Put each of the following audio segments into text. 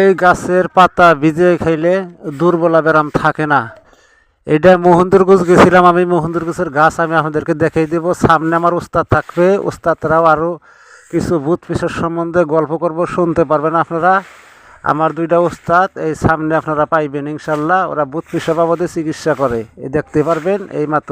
এই গাছের পাতা ভিজে খাইলে দুর্বলা ব্যারাম থাকে না। এটা মোহনদুরগুজ গেছিলাম, আমি মোহনদুরগুজের গাছ, আমি আপনাদেরকে দেখাই দেব। সামনে আমার উস্তাদ থাকবে উস্তাদরাও আরও কিছু ভূত পিসের সম্বন্ধে গল্প করব, শুনতে পারবেন আপনারা। আমার দুইটা উস্তাদ এই সামনে আপনারা পাইবেন ইনশাল্লাহ, ওরা ভূত পিসা বাবদে চিকিৎসা করে। এই দেখতে পারবেন এই মাত্র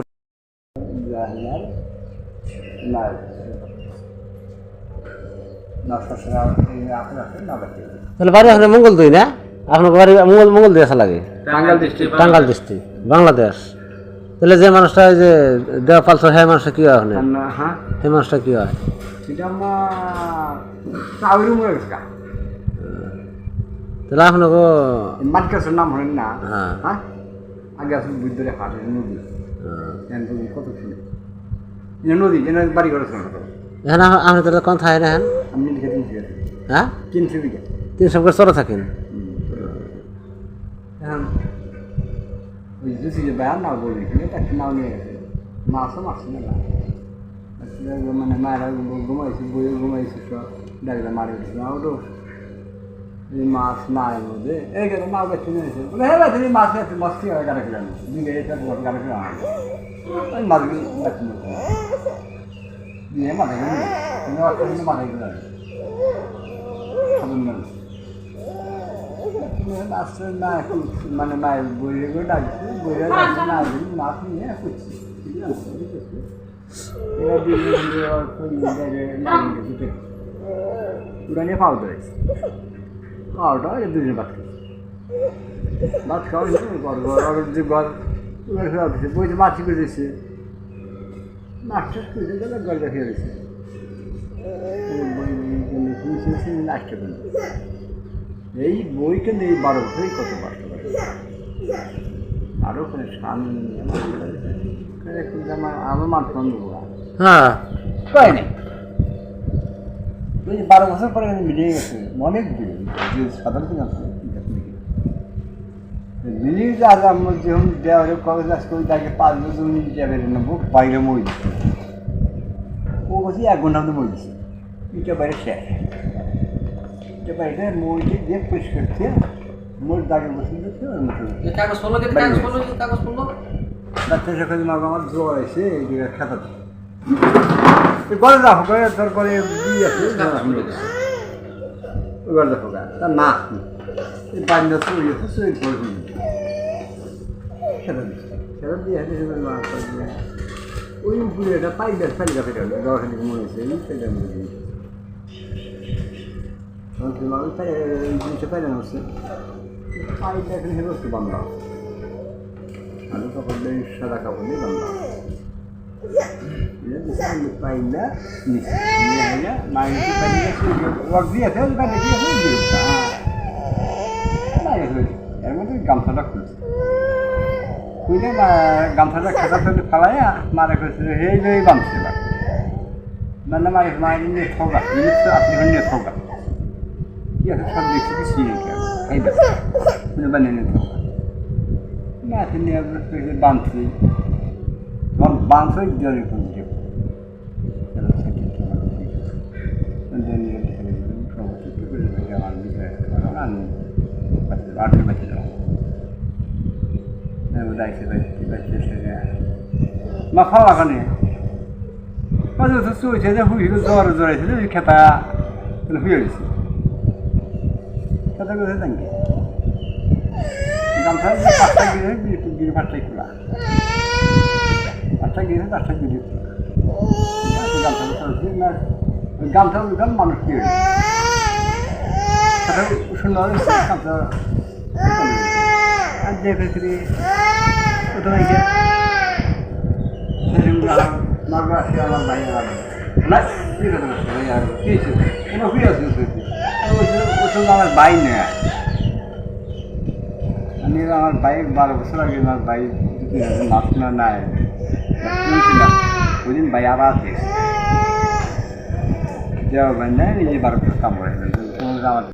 তাহলে বাড়ি আপনার মঙ্গল দুই না? আপনার বাড়ি মঙ্গল মঙ্গল দিয়ে আসা লাগে। Tangail district Tangail district Bangladesh. তাহলে যে মানুষটা যে দেওয়া পালছ হ্যাঁ মানুষটা কি হয় হ্যাঁ? মানুষটা কি হয়? তাহলে আপনাকে মাটকাসের নাম হলেন না? হ্যাঁ। হ্যাঁ? আগে আসলে বুদ্ধরে হাটের নদী। আহ, কত শুনে এটা নদী যেন বাড়ি করেছিল এখানে আপনি- তাহলে কোন থাকে না হ্যাঁ হ্যাঁ? তিন সব করে চলে থাকেন। মাছও মাছ না মানে মায়েরা ঘুমাইছি বইয়ে ঘুমাইছি সব ডাকলে মারি না ওটো মাছ না এর মধ্যে এই গেলে মা বেছে নিয়েছে? বলে হ্যাঁ বেছে মাছ একটু মস্তি হয় গাড়ি খেলাম দিকে এটা গাড়ি খেলাম মাছগুলো বেছে নিয়েছে দিয়ে মাথায় না। এখন মানে মায়ের বইয়ে করে ডাকছে, বইয়ে ডাকছে, না মাছ নিয়ে করছি। ওটা নিয়ে পাউডার আছে পাউডার দুজনে ভাত খাচ্ছে ভাত খাওয়া ঘর যে ঘর খাওয়া দিচ্ছে বইতে মাছি করে দিচ্ছে মাছটা খুঁজে গেলে গলটা খেয়ে দিচ্ছে আসতে পারে এই বইটা নেই বারো বছরই কত কষ্ট করে। আরও কোনো সামনে আমার আমার মান সন্দেহ হ্যাঁ। কয় নেই? বারো বছর পরে মিলিয়ে গেছে। অনেক দূরে যে সাধারণ মিলিয়ে যে আজ আমার যখন দেওয়া হলে কলেজ ক্লাস করি তাকে পাঁচ বছর যাবে নেব বাইরে মই ও বলছি এক ঘণ্টা মধ্যে মই দিচ্ছে ইটা বাইরে শেষ। ইটা বাইরে মইটি দিয়ে পরিষ্কার দিয়ে মোট দাগে বসে দিচ্ছে ওর মতো কাগজ পড়ল কাগজ পড়ল কাগজ পড়ল ডাক্তার সাথে মাগো আমার জ্বর এসে এই যে খাতা গলে রাখো করে তোর করে দিয়ে আছে গলে রাখো গা তা না এই বান্ধব চুরি আছে। চুরি করে সেটা দিচ্ছে সেটা দিয়ে হাতে মা ওই উপরে এটা পাই দেয় ফেলে দশ মনে হয়েছে এই একটু বান্ধা আমি তখন এই সাদা কাপড় দিয়ে বান্ধা পাই না নিয়ে আইনা মাইনে পাই না ওয়াক দিয়ে আছে ওই বাইরে দিয়ে আছে দিয়ে বাইরে হয়ে এর মধ্যে গামছাটা খুলছে খুলে গামছাটা খেতা থেকে ফালাইয়া মারে করেছিল এই যে এই বাঁধছে এবার মানে মারে মায়ের নিয়ে ঠোকা জিনিস আপনি নিয়ে ঠোকা কি আছে সব দেখছি কি সিঁড়ি কে এই ব্যাপার খুলে বানিয়ে নিয়ে ঠোকা না তিনি আপনার বাঁধছি তখন বাঁধছই জরি খুঁজছে আঠেরো বেঁচে যাও উদাইছে বেঁচে বেঁচে খেতা গেছে তাঙ্কে গামছা পাঁচটা গিয়ে গিয়ে পাঁচটাই খোলা পাঁচটা গিয়ে পাঁচটা গিয়ে খোলা গামছা গামছা উঠান মানুষ কি সুন্দর গামছা আর দেখেছি প্রথমে গিয়ে মারবা আমার ভাই আমার না, কি কথা কি হয়েছে? কোনো আছে? আমার বাই নেয় আমি আমার বাইক বারো বছর আগে আমার বাইক মাছ না নাই। কিনছিলাম ওই দিন ভাই আবার আছে নেয় নিজে বারো বছর কাম করে আমার